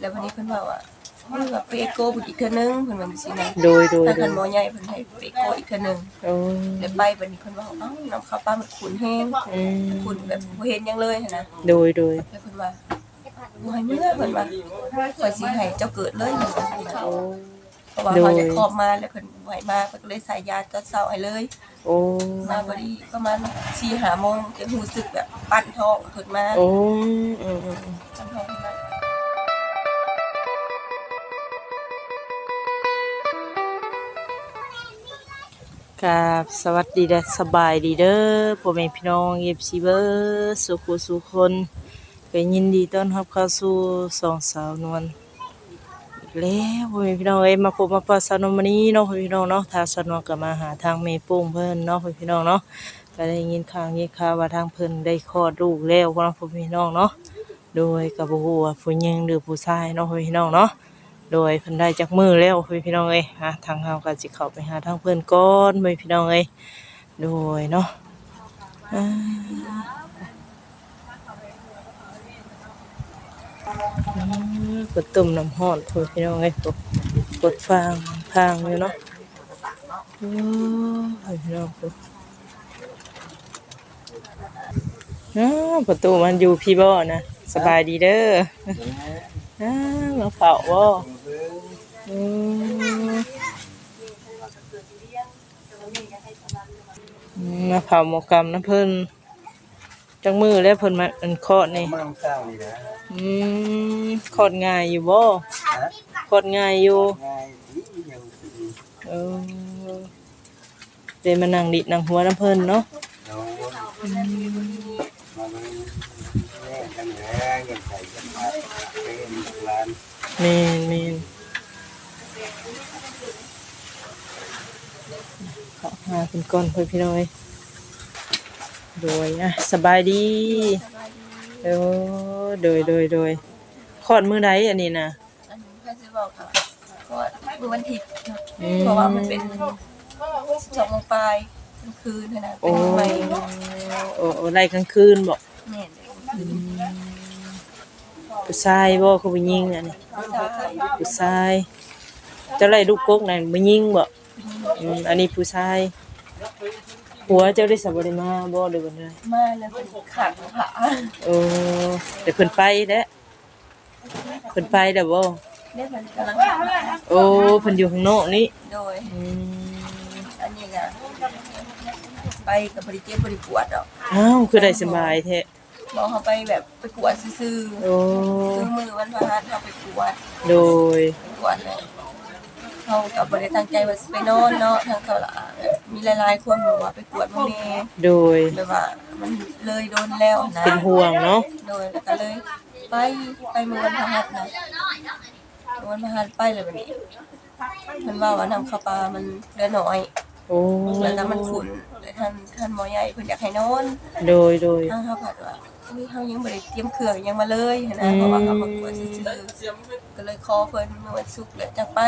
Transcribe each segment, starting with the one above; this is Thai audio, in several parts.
แล้ววันนี้เพิ่นว่าว่าเพิ่นว่าไปเอ็กโกอีกเทื่อนึงเพิ่นว่าจังซี่นะโดยโดยทางโดคัยนหมอใหญ่เพิ่นให้ไปเอ็กโกอีกเทื่อนึงโอ้แล้วไปบัดนี้เพิ่นว่าเอ้าน้ำข้าวปลามันขุ่นแฮงอืมขุ่นแบบบ่เห็นหยังเลยหันนะโดยโดยแล้วเพิ่นว่าบ่ให้เมื่อเพิ่นว่าข่อยสิให้เจ้าเกิดเลยเพิ่นว่าโอ้ เพราะว่าเขาจะครอบมาแล้วเพิ่นบ่ให้มาเพิ่นก็เลยใส่ยาตอนเช้าให้เลย โอ้ มาพอดีประมาณ4-5โมงจะรู้สึกแบบปั้นท้องขึ้นมาโอ้อืมอืมปั้นท้องขึ้นมา กับสวัสดีและสบายดีเด้อพ่อแม่พี่น้องเอฟซีเบอร์สุขุสุคนก็ยินดีต้อนรับเข้าสู่สองสาวนวลแล้วพ่อแม่พี่น้องเอ้ยมาพบมาปะสาวนวลวันนี้เนาะพ่อพี่น้องเนาะทางสาวนวลก็มาหาทางเมปุ้งเพิ่นเนาะพ่อพี่น้องเนาะก็ได้ยินข่าวยินข่าวว่าทางเพิ่นได้คลอดลูกแล้วเนาะพ่อแม่พี่น้องเนาะโดยก็บ่ฮู้ว่าผู้หญิงหรือผู้ชายเนาะพ่อแม่พี่น้องเนาะ โดยเพิ่นได้จากมือแล้วพี่น้องเอ้ยฮะทางเฮาก็สิเข้าไปหาทางเพิ่นก่อนพี่พี่น้องเอ้ยโดยเนาะกดต้มน้ำร้อนพี่พี่น้องเอ้ยกดกดฟางฟางอยู่เนาะโอ้ยพี่น้องกดประตูมันอยู่พี่บ่นะสบายดีเด้อ อ้าวมาเผาบ่อืมอืมาเผาหมกกรรมนะเพิ่นจังมือแล้วเพิ่นมาอันคาะนี่มาสร้านี่นะอืมคาะง่ายอยู่บ่คาะง่ายอยู่ง่ายอย่เออเดี๋ยวมานั่งดิดนั่งหัวน้ำเพิ่นเนาะ เรามาเป็นแย่กันแล้วยังใส่กันมาเป็นร้านแม่นแม่นขอหาเพิ่นก่อนเพิ่นพี่น้อยโดยอะสบายดีโอ้โดยโดยโดยคลอดมือใดอันนี้นะอันนี้เพิ่นสิบอกค่ะเพราะว่ามื้อวันอาทิตย์เนาะอืมเพราะว่ามันเป็น12โมงปลายกลางคืนหันน่ะโอ้เป็นใหม่โอ้โอ้ไล่กลางคืนบอกแม่นเลย ผู้ชายบ่คือผู้หญิงอันนี้ผู้ชายผู้ชายเจ้าไล่ลูกกกนั่นผู้หญิงบ่อืมอันนี้ผู้ชายผัวเจ้าได้สับบริมาบ่หรือว่าไงมาแล้วเป็นขังผาโอ้แต่เพิ่นไปแล้วเพิ่นไปแล้วบ่เนี่ยมันกำลังขังผาโอ้เพิ่นอยู่ข้างนอกนี่โดยอืมอันนี้ก็ไปกับบริเจ็บบริปวดดอกอ้าวคือได้สบายแท้ บอกเขาไปแบบไปกวดซื่อโอ้ๆซื้อมือวันพฤหัสเขาไปกวดโดย ไปกวดเลยเขากับบริตั้งใจว่าสิไปนอนเนาะทางเขาละแบบมีหลายๆคนบอกว่าไปกวดมาเมโดย แบบว่า มันเลยโดนแล้วนะ เป็นห่วงเนาะ โดยแล้วก็เลยไปไปมือวันพฤหัสนะมือวันพฤหัสไปเลยแบบนี้มันว่าว่านำข้าวปลามันเหลือน้อยโอ้แล้วก็มันขุ่นเลยท่านท่านหมอใหญ่เพิ่นอยากให้นอน โดย โดย ทางเขาผัดว่า อุ้ยเขายังบ่ได้เตรียมเครื่องยังมาเลยนะเพราะว่าเขาประกวดซื่อๆก็เลยขอเพิ่นเมื่อวันศุกร์แล้วจะไป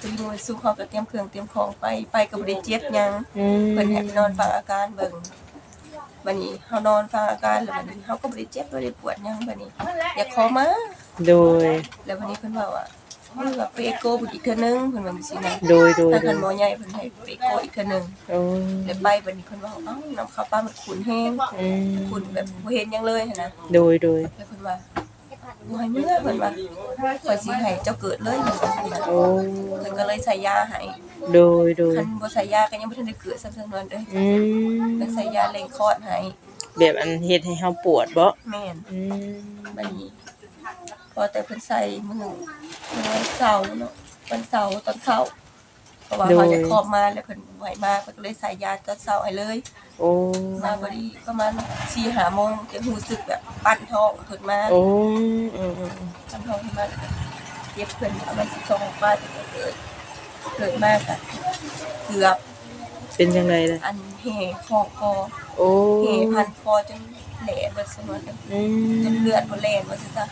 ถึงวันศุกร์เขาก็เตรียมเครื่องเตรียมของไปไปก็บ่ได้เจ็บหยัง อืมเพิ่นให้ไปนอนฟังอาการเบิ่งบัดนี้เฮานอนฟังอาการแล้วบัดนี้เฮาก็บ่ได้เจ็บบ่ได้ปวดหยังบัดนี้ อยากขอมาโดยแล้วบัดนี้เพิ่นว่าว่า เพิ่นว่าไปเอ็กโกอีกเทื่อนึงเพิ่นว่าจังซี่นะโดยโดยทางโดคัยนหมอใหญ่เพิ่นให้ไปเอ็กโกอีกเทื่อนึงโอ้แล้วไปบัดนี้เพิ่นว่าเอ้าน้ำข้าวปลามันขุ่นแฮงอืมขุ่นแบบบ่เห็นหยังเลยหันนะ โดยโดยแล้วเพิ่นว่าบ่ให้เมื่อเพิ่นว่าข่อยสิให้เจ้าเกิดเลยเพิ่นว่าจังซี่นะโอ้เพิ่นก็เลยใส่ยาให้โดยโดยคันบ่ใส่ยาก็ยังบ่ทันได้เกิดซ้ํซั่นนั้นเด้ออืมก็ใส่ยาเร่งคลอดให้แบบอันเฮ็ดให้เฮาปวดบ่แม่นอืมบัดนี้ พอแต่เพิ่นใส่มื้อมื้อวันเสาร์เนาะวันเสาร์ตอนเช้าเพราะว่าเขาจะคลอดมาแล้วเพิ่นบ่ให้มาเพิ่นก็เลยใส่ยาตอนเช้าให้เลย โอ้มาพอดีประมาณ4-5โมงจะรู้สึกแบบปั้นท้องขึ้นมาโอ้อืมอืมทำทองที่มาเย็บเพิ่นเอามันสิชงป้าจะเกิดเกิดมากอะเกือบเป็นจังไดล่ะอันแห่ของคอโอ้แห่พันคอจนแหลมเบิดสนวนเลยอืจนมเลือดบ่แล่นว่าซั่นซะ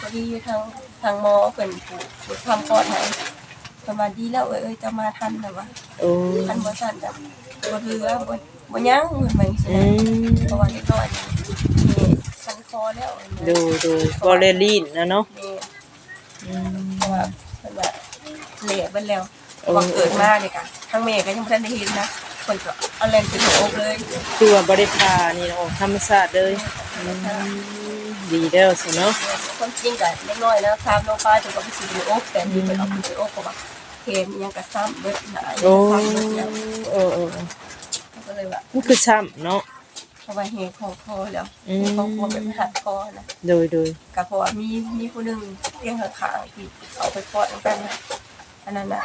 พอดีทางทางหมอเพิ่นผู้ผู้ทำคลอดให้ประมาณดีแล้วเอ้ยเอ้ยจะมาทันน่ะวะโอ้ทันบ่ทันแบบบ่เหลือบ่บ่ยังเพิ่นว่าจังซี่อืนะมเพราะว่าเด็กน้อยนี่แห่พันคอแล้วโดยโดยบ่ได้ลีนนะเนาะแม่อืม เพราะว่าเพิ่นว่าเละเบิ่แล้วว่าเกิดมาเนี่ยค่ะทั้งแม่ก็ยังบ่ทันได้เห็นนะเพิ่นก็เอาแรงขึ้นหัวอกเลย คือว่าบ่ได้พานี่เนาะธรรมชาติเลยอืม ดีแล้วสิเนาะคนจริงก็เล็กน้อยนะตามน้องป้าจนก็ไปสิหัวอกแต่นี่เพิ่นเอาขึ้นหัวอกเพราะว่าเห็นยังก็ซ้ำเบิดหนายังโอ้ก็ซ้ำเบิดแล้วเออเออเออก็เลยว่ามันคือช้ำเนาะเพราะว่าเหตุของคอแล้วอืมของคอแบบหักคอนะโดยโดยก็เพราะว่ามีมีผู้หนึงเลี้ยงข้างๆที่เอาไปปล่อยกันนะอันนั้นน่ะ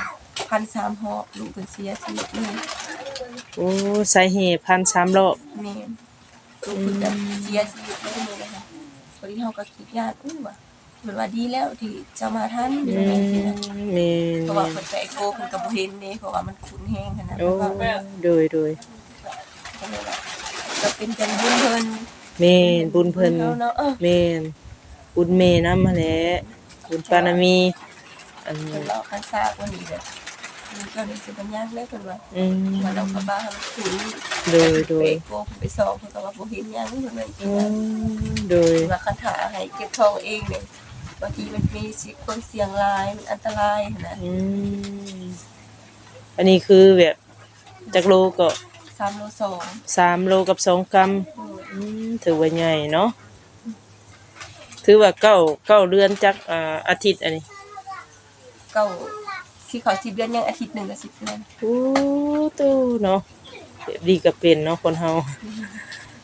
พันสามหอบลูกเป็นเสียชีวิตเลยโอ้สาเหตุพันสามรอบแม่นลูกเพิ่นจะเสียชีวิตเลยนี่นะคะพ อดีเฮาก็คิดญาติอุ้ยว่าเหมือนว่าดีแล้วที่จะมาทันอือะไรอย่างเงี้ยมแม่นเพราะว่าเพิ่นไปโกเพิ่นก็บ่เห็นเด้เพราะว่ามันขุ่นแห้งขนาดโอ้นั้นว่าโดยโดยก็เลยว่าก็เป็นจังบุญเพิ่นแม่นบุญเพิ่นเฮาเนาะเออแม่นบุญเมนำมาแหละบุญปานามีอันเพิ่นเราคันซากวันนี้แบบ มันก็มีสิปัญญาเลยเพิ่นว่าอืมว่าเราก็บ้ามันขุนโดยโดไปยโกเพิ่นไปสอบเพิ่นก็ว่าบ่เห็นหยังเพิ่นว่าจริอืงๆนะมโดยว่าคันถาให้เก็บทองเองเนี่ยบางทีมันมีสิคนเสี่ยงรายมันอันตรายนะอืมอันนี้คือแบบจักโลก็สามโลสองสามโลกับสองกรัม อืมถือว่าใหญ่เนาะ ถือว่าเก้าเก้าเดือนจักอ่าอาทิตย์อันนี้เก้า ที่เขาสิบเดือนยังอาทิตย์หนึ่งกับสิบเดือนโอ้ตู้เนาะแบบดีก็เป็นเนาะคนเฮา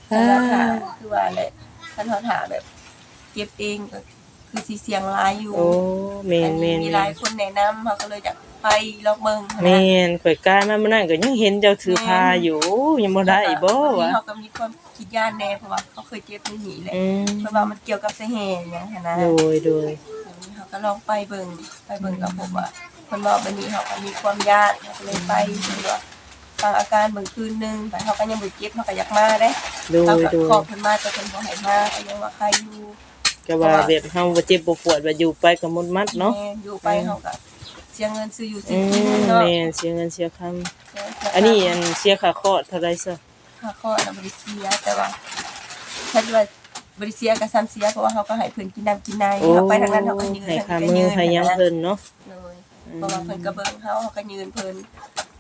แต่ว่าถาคือว่าแหละท่านเขาถาแบบเก็บเองก็คือสีเสียงรายอยู่โอ้แม่อันนแม่นี้นมีหแม่ลายนคนแนะนำเขาก็เลยอยากไปลองเบิ่งนะแม่นข่อยกายมามื้อนั้นก็ยังเห็นเจ้าถือพาอยู่ยังบ่ได้บ่วันวะนี้เขาก็มีความคิดย่านแน่เพราะว่าเขาเคยเจ็บในหนีแหละอืมเพราะว่ามันเกี่ยวกับสาเหตุอย่างนั้นนะโดยโดยเขาก็ลองไปเบิ่งไปเบิ่งกับผมว่า คนบอกแบบนี้เขาก็มีความญาติเขาก็เลยไปเพื่อฟังอาการเบิ่งคืนหนึงแต่เขาก็ยังบ่เจ็บเขาก็อยากมาเด้โดเขายก็โดยขอบเพิ่นมาแต่เพิ่นบ่ให้มาก็ยังว่าใครอยู่ก็ว่าแบบเฮาบ่เจ็บบ่ปวดว่าอยู่ไปก็หมดมัดเนาะแม่อยู่ไปเขาก็เสียเงินซื้ออยู่สิอืกินมเนาะแม่นเสียเงินเสียคำอันนี้อันเสียค่าคลอดเท่าไหร่ซะค่าข้อน่ะบ่ได้เสียแต่ว่าถ้าว่าบ่ได้เสียก็ซ้ำเสียเพราะว่าเขาก็ให้เพิ่นกินน้ำกินในโอ้เขาไปทางนั้นเขาก็ยืนให้ทางค่านี้ก็มืยือนให้หยังเพิ่นเนาะ เลย เพราะว่าเพิ่นก็เบิ่งเฮาเขาก็ยืนเพิ่น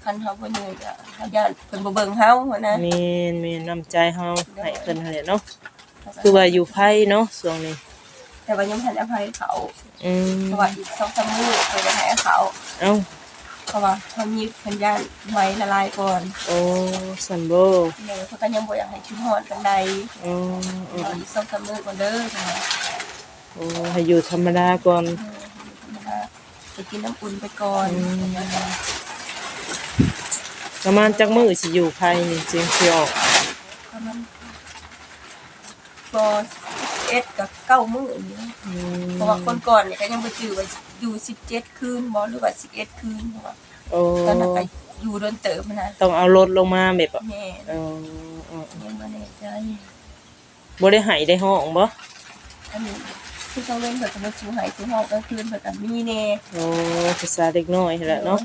คันเฮาบ่ยืนก็เขาย่านเพิ่นบ่เบิ่งเฮาหัวนะแม่นแม่นน้ำใจเฮาให้เพิ่นหั่นแหละเนาะคือว่าอยู่ไผเนาะช่วงนี้ แต่ว่ายังทันอภัยเขาอืมเพราะว่าอีกสองสามมื้อเพิ่นจะให้เขาเอ้าเพราะว่าเขามีเพิ่นย่านไว้ละลายก่อนโอ้ซัมโบเลยเขาก็ยังบ่อยากให้ขึ้นฮอดปานใดอืมอืมเอาอีกสองสามมื้อก่อนเด้อค่ะโอ้ให้อยู่ธรรมดาก่อน ไปกินน้ำอุ่นไปก่อนประมาณจักมื้อสิอยู่ไผนี่จริงสิออกประมาณก็เอ็ดกับเก้ามื้อนี่นะอืมเพราะว่าคนก่อนเนี่ยก็ยังบ่จือว่าอยู่17คืนบ่หรือว่า11คืนเพราะว่าโอ้ตอนนั้นก็อยู่โดนเติบนะต้องเอารถลงมาแบบแม่เออเออยังบ่แน่ใจบ่ได้ให้ได้ห้องบ่อันนี้ คือต้องเล่นเพิ่นก็บ่สู้ให้สู้ฮอกกลางคืนเพิ่นก็มีแน่โอ้ภาษาเด็กน้อยนั่นแหละเนาะ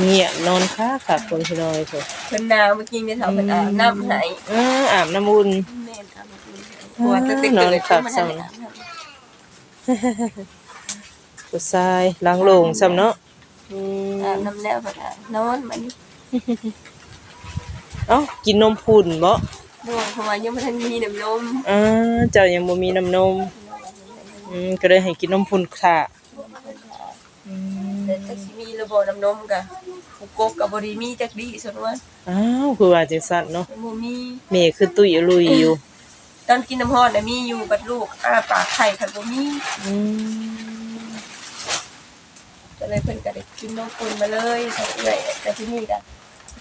เงียบนอนค้าขับคนพี่น้อยเถอะเพิ่นหนาวเมื่อกี้เนี่ยเขาเพิ่นอาบน้ำให้เอออาบน้ำอุ่นแม่นอาบน้ำอุ่นเพราะว่าตั้งแต่เกิดขึ้นมาทันได้อาบน้ำผู้ชายล้างโลงซ้ำเนาะอืมอาบน้ำแล้วเพิ่นอาบนอนมันเอ้ากินนมพุ่นบ่ โดนเพราะว่ายังบ่ทันมีน้ำนมอ่าเจ้ายังบ่มีน้ำนมอืมก็เลยให้กินนมพุ่นค่ะอืมแต่จักสิมีระบบน้ำนมก็ผู้กบก็บ่ได้มีจักดีส่วนว่าอ้าวคือว่าจังซั่นเนาะบ่มีแม่คือตุ้ยลุยอยู่ตอนกินน้ำร้อนน่ะมีอยู่บัดลูกอ้าปากไข่คันบ่มีอืมก็เลยเพิ่นก็ได้กินนมปุ่นมาเลยทั้งเอื้อยแต่ที่นี่ก็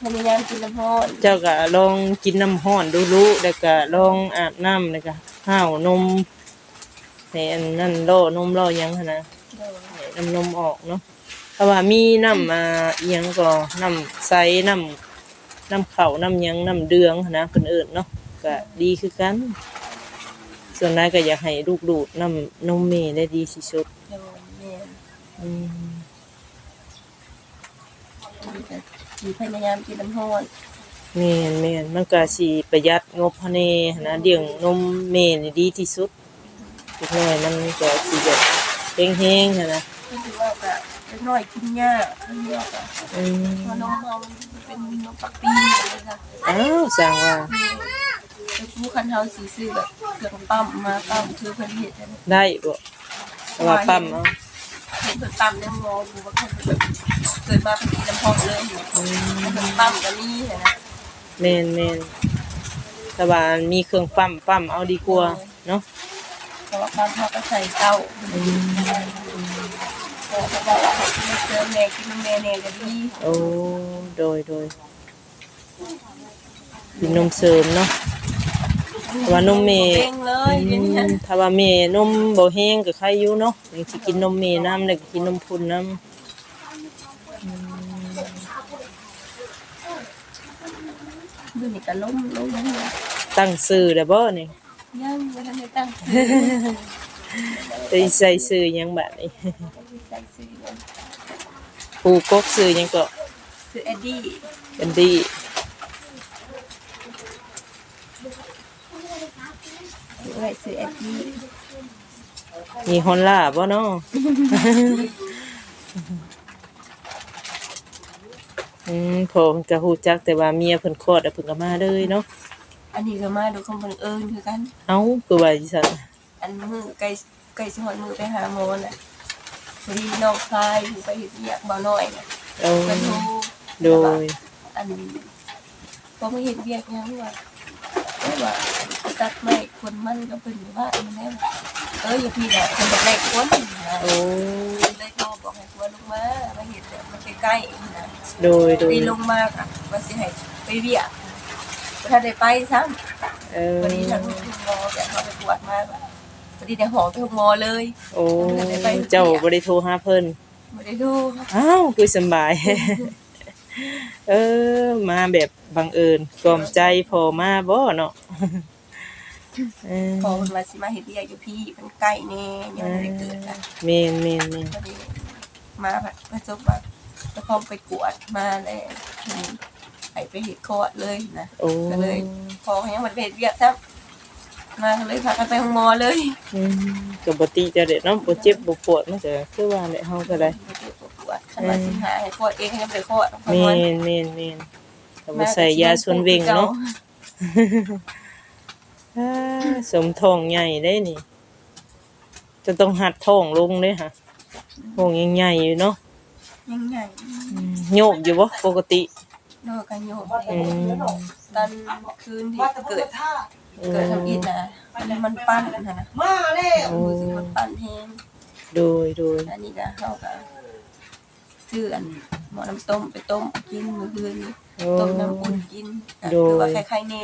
พยายามกินน้ำร้อนเจ้าก็ลองกินน้ำร้อนดูรู้แล้วก็ลองอาบน้ำแล้วก็ห้าวนมให้อันนั่นล่อนมล่อหยังหั่นนะโดนให้น้ำนมออกเนาะเพราะว่ามีน้ำมาเอียงก็น้ำใสน้ำน้ำเข่าน้ำหยังน้ำเดืองหั้นนะเพิ่นเอิ้นเนาะก็ดีคือกัน ส่วนนายก็อยากให้ลูกดูดน้ำนมเมได้ดีที่สุด โดนแม่นอืม มีพยายามกินน้ำร้อนแม่นแม่นมันก็สิประหยัดงบภายในหั้นนะเลี้ยงนมเมนี่ดีที่สุดเล็กน้อยมันก็สิแบบเฮงๆหั่นน่ะก็คือว่าแบบเล็กน้อยกินยากเพิ่นว่าแบบอืมพอนมเฮามันเป็นนมปักปีเลยค่ะอ้าวสั่งว่าแต่ผู้คันเฮาสิซื้อแบบเครื่องปั๊มมาปั๊มคือเพิ่นเฮ็ดอันนี้ได้บ่แต่ว่าปั๊มเอา เห็นเพิ่นปั๊มในงอดูว่าเพิ่นแบบเกิดมาเป็นสีน้ำพองเลยอยู่เพิ่นปั๊มก็มีเห็นนะแม่นแม่นแต่ว่ามีเครื่องปั๊มปั๊มเอาดีกว่าเนาะเพราะว่าปั๊มเฮาก็ใส่เต้าเพราะว่าบอกว่าให้กินเติมแม่กินนมแม่แน่ก็ดีโอ้โดยโดยกินนมเสริมเนาะ แต่ว่านมแม่เร่งเลยเดี๋ยวนี้อืมถ้าว่าแม่นมบ่แห้งก็ใครอยู่เนาะยังสิกินนมแม่น้ำแล้วก็กินนมพุ่นน้ำเดี๋ยวนี้ก็ล้มล้มล้มเลยตั้งชื่อแล้วบ่นี่ยังบ่ทันได้ตั้งได้ใส่ชื่อหยังบัดนี้ ใส่ซื้อเลยปูกกชื่อหยังก็ซื้อเอ็ดดี้กันดี เอ้ยซื้อเอ็ดดี้มีฮอนล่าบ่เนาะ อืมพอเพิ่นก็ฮู้จักแต่ว่าเมียเพิ่นคลอดแล้วเพิ่นก็มาเลยเนาะ อันนี้ก็มาดูคำบังเอิญคือกัน เอ้าคือว่าจังซั่นอันมือไก่ไก่สิหอดมือไปหาหมอน่ะพอดีน้องชายอยู่ไปเฮ็ดเวียกบ่น้อยน่ะเอาเพิ่นโทรโดย อันบ่มาเฮ็ดเวียกหยังว่าเอ้ยว่า ตัดไม้คนมันก็เพิ่นอยู่านนั่นแหละเอออยู่พี่น่ะเพิ่นบ่ได้คนนะโอ้เลยโทรบอกให้ตัวลงมามาเฮ็ดแบบมันใกล้ๆนี่นะโดยโดยตีลงมากอะว่าสิให้ไปเวียกบ่ทันได้ไปซ้ำเออวันนี้ทางคุณหมอแบบเขาไปตรวจมาแบบวันนี้ในหอไปหมอเลย โอ้เจ้าบ่ได้โทรหาเพิ่นไม่ได้ดูอ้าวคือสบาย เออ มาแบบบังเอิญกล่อมใจพอมาบ่เนาะ เออพอมันมาสิมาเห็นเรียกอยู่พี่มันใกล้แน่ยังไม่ได้เกิดนะเมนเมนเมนพอดีมาแบบประสบแบบแล้วพอไปกวดมาเลยไปไปเห็ดคอดเลยนะโอ้ก็เลยพอยังมันไปเห็ดเวียกซับมาก็เลยพากันไปห้องหมอเลยอืมก็บ่ติจะได้เนาะบ่เจ็บบ่ปวดมันก็คือว่าแหละเฮาก็ได้ไปกวดขันมาสิหาให้คลอดเองยังไปคลอดเมนเมนเมนก็บ่ใส่ยาชวนเวงเนาะ อ่าสมท้องใหญ่ได้นี่ จะต้องหัดท้องลงเด้ค่ะท้องยังใหญ่อยู่เนาะยังไงอืมโยกอยู่บ่ปกตินอกกันโยมอืมตอนคืนที่เกิดเกิดทำอิฐนะมันมันปั้นนะนะมาแล้วมือสิมันปั้นแห้งโดยโดยอันนี้ก็เข้ากับซื้ออันหมอน้ำต้มไปต้มกินมื้อคืนโอ้ ต้มน้ำอุ่นกินก็โดยคือว่าคล้ายๆเน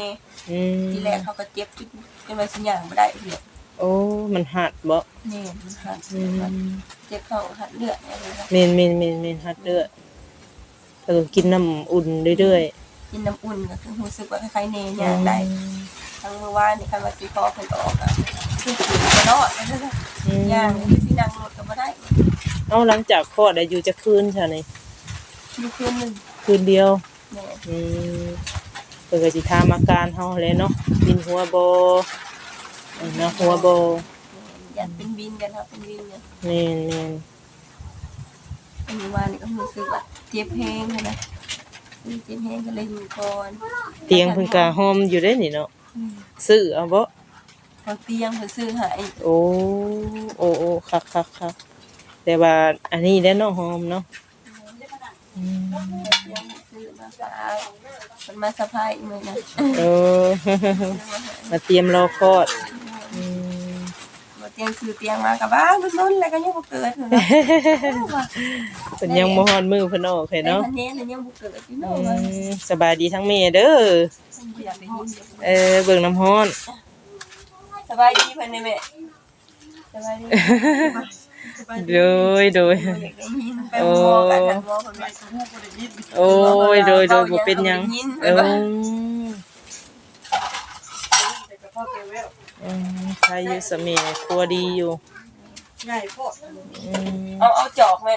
อืมทีแรกเขาก็เจ็บจนจนว่าสิย่างบ่ได้เหียโอ้ มันหัดบ่เน่มันหัดอืมเจ็บเข้าหัดเลือดอะไรนะเมนเมนเมนเมนหัดเลือดแล้วก็กินน้ำอุ่นเรื่อยกินน้ำอุ่นก็คือรู้สึกว่าคล้ายๆเนๆย่างได้ทั้งเมื่อวานนี่คันว่าสิพอเพิ่นออกอะคือสิบ่รอดอืมย่างคือสินั่งรถก็บ่ได้เอาหลังจากคลอดได้อยู่จะคืนใช่ไหมอยู่คืนหนึงคืนเดียว แม่อืมเพิ่นก็สิถามอาการเฮาแหล้วเนาะกินหัวบ่เออนะหัวบ่ยันเป็นวินกันครับเป็นวินเนี่ยแม่นแม่นอันนี้ว่านี่ก็รู้สึกว่าเจ็บแห้งเลยนะเจ็บแห้งก็เลยอยู่ก่อนเตียงเพิ่นก็หอมอยู่เด้นี่เนาะซื้อเอาบ่พอเตียงเพิ่นซื้อให้โอ้โอ้โอ้คักคักคักแต่ว่าอันนี้แหล้วเนาะหอมเนาะ อืมเตียงเพิ่นซื้อมาฝากมันมาสะพายมือนะเออมาเตรียมรอคลอดอืมมาเตียงซื้อเตียงมากับบ้านรุ่นๆแล้วก็ยังบ่เกิดเลยนะเพิ่นยังบ่ฮอดมือเพิ่นออกให้เนาะเนาะอันนี้เลยยังบ่เกิดอยู่อืเนาะมสบายดีทั้งแม่เด้อ บ่อยากได้ยินเดี๋ยวเออเบิ่งน้ำฮ้อน สบายดีเพิ่นได้แม่สบายดี โดยโดยบ่อยากได้ยินกันบ่คนแม่สฮู้บ่ได้ยินโอ้ยโดยโดยบ่เป็นหยังเอออืมใครอยู่สมีครัวดีอยู่ง่ายโพดอืมเอาเอาจอกแม่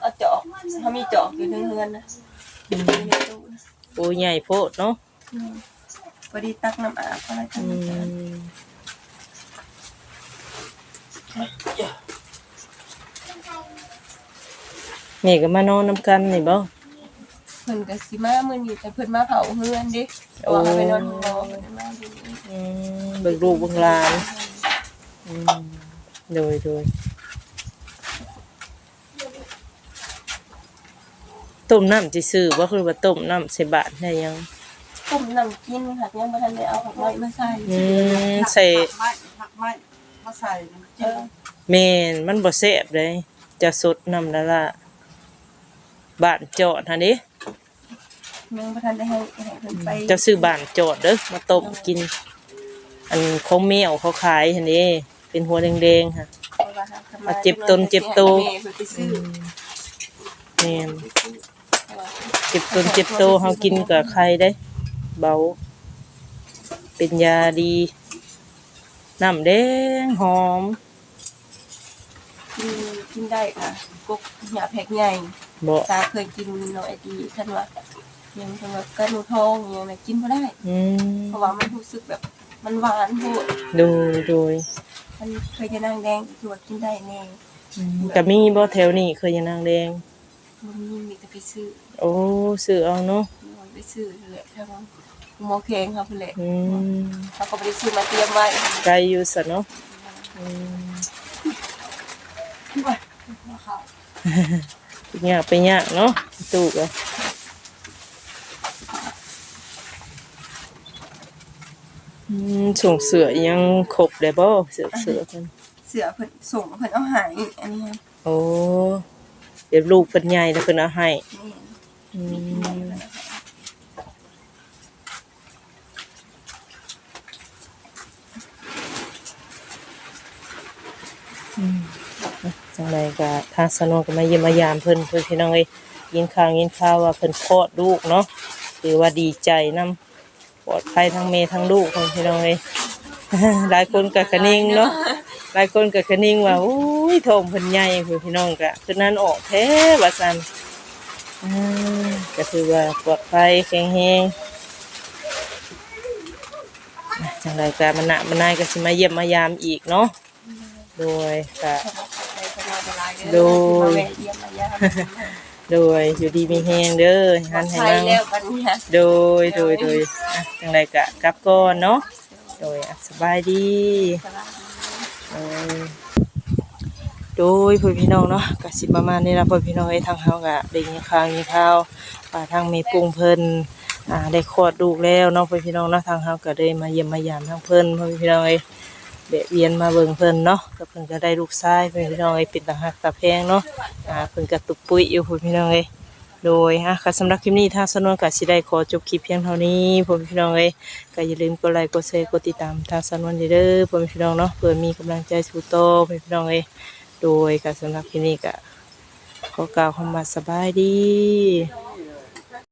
เอาจอกเขามีจอกอยู่ในเรือนนะอยู่ในตู้นะโอ้ยใหญ่โพดเนาะพอดีตักน้ำอาบอะไรทั้อืงนั้นม นี่ก็มานอนน้ำกันนี่บ่ เพื่นกับสีมามื้อนี่แต่เพื่นมาเผาเฮือนดิโอ้าให้ไปนอนห้องนอนบ่ได้มาเดี๋ยนี้อืบิ่งลูกบิ่งลานโดยโดยต้มน้ำจิซื้อบ่คือว่าต้มน้ำใส่บาตรได้ยัง ต้มน้ำกินค่ะยังบ่ทันได้เอาผักไว้มาใส่ใส่ มาใส่น้ำเอจิ้อมแม่นมันบ่แซ่บเลยจะสดน้ำละละบ้านจอดหั่นดิยังบ่ทันได้ให้ให้เพิ่นไปเจะซื้อบ้านจอดเด้อมาต้มกิน อันของแมวเขาขายหั่นดิเป็นหัวแดงๆค่ะ เพราะว่าหทำมาเจ็บตนเจ็บโตแม่เพิ่นไปซื้อแม่นไปซื้อแต่ว่าเจ็บตนเจ็บโตเฮากินกับใครได้ เบา เป็นยาดี น้ำแดงหอมกินกินได้ค่ะกกหยาแพกใหญ่บ่ตาเคยกินน้อยดีท่านว่ายังท่านว่ากระดูทองอย่างเงี้ยนะกินบ่ได้อืมเพราะว่ามันรู้สึกแบบมันหวานโหดโดยโดยมันเคยจะนางแดงตัวากินได้แน่อืมก็มีบ่แถวนี้เคยอยานางแดงมันมีมีแต่ไปซื้อ โอ้ซื้อเอาเนาะน้อยไปซื้อเลยแค่ว่า หมอเคงครับเพื่อนแหละอืมเขาก็ไปซื้อมาเตรียมไว้ไกลอยู่ซะเนาะอืมยากไปยากเนาะตู้ก็อืมส่งเสือยังครบได้บ่เสือเสือเพิ่นเสือเพิ่นส่งเพิ่นเอาใหายอันนี้โอ้เดี๋ยวลูกเพิ่นใหญ่แล้วเพิ่นเอาให้นี่อืมอืมจั งไดก็ทางสนองก็มาเยี่ยมมายามเพิ่นเพิ่นพี่น้องเอ้ยยินข่าวยินข่าวว่าเพิ่นคลอดลูกเนาะถือว่าดีใจนํปลอดภัยทั้งแม่ทั้งลูกเพิ่นพี่น้องเอ้ยหลายคนก็กระนิ่งเนาะหลายคนก็กระนิ่งว่าอุ้ยทองเพิ่นใหญ่เพิ่นพี่น้องก็คือนั้นออกแท้ว่าซั่นก็ถือว่าปลอดภัยแข็งแรงจังไดก็มันหนะมันนายก็สิมาเยี่ยมมายามอีกเนาะโดยก็ โดเด้ยอมาแวะเยี่ยมมายามโดยอยู่ดีมีแฮงเด้อหันให้ใช่นั่งแล้วบัดนี้ฮะโดยโดยโดยอะจังไดก็กลับก่อนเนาะโดยอะสบายดีสบายดีเออโดยพ่อพี่น้องเนาะก็สิประมาณนี้ละพ่อพี่น้องไอ้ยทางเฮาก็ได้ยินข่าวยินข่าวว่าทางแม่ปุ้งเพิ่นอ่าได้คลอดลูกแล้วเนาะพ่อพี่น้องเนาะทางเฮาก็ได้มาเยี่ยมมายามทางเพิ่นพ่อพี่น้องเอ้ย แบะเวียนมาเบิ่งเพิ่นเนาะก็เพิ่นก็ได้ลูกชายพ่อพี่น้องเอ้ยเป็นตาฮักตาแพงเนาะอ่าเพิ่นก็ตุกปุ้ยอยู่พ่อพี่น้องเอ้ยโดยฮะค่ะสำหรับคลิปนี้ทาสนวนก็สิได้ขอจบคลิปเพียงเท่านี้พ่อพี่น้องเอ้ยก็อย่าลืมกดไลค์กดแชร์กดติดตามทาสนวนเด้อเพื่อนพี่น้องเนาะเพื่อมีกำลังใจสู่โตเพื่อนพี่น้องเอ้ยโดยการสำหรับคลิปนี้ก็ขอกล่าวคำว่าสบายดี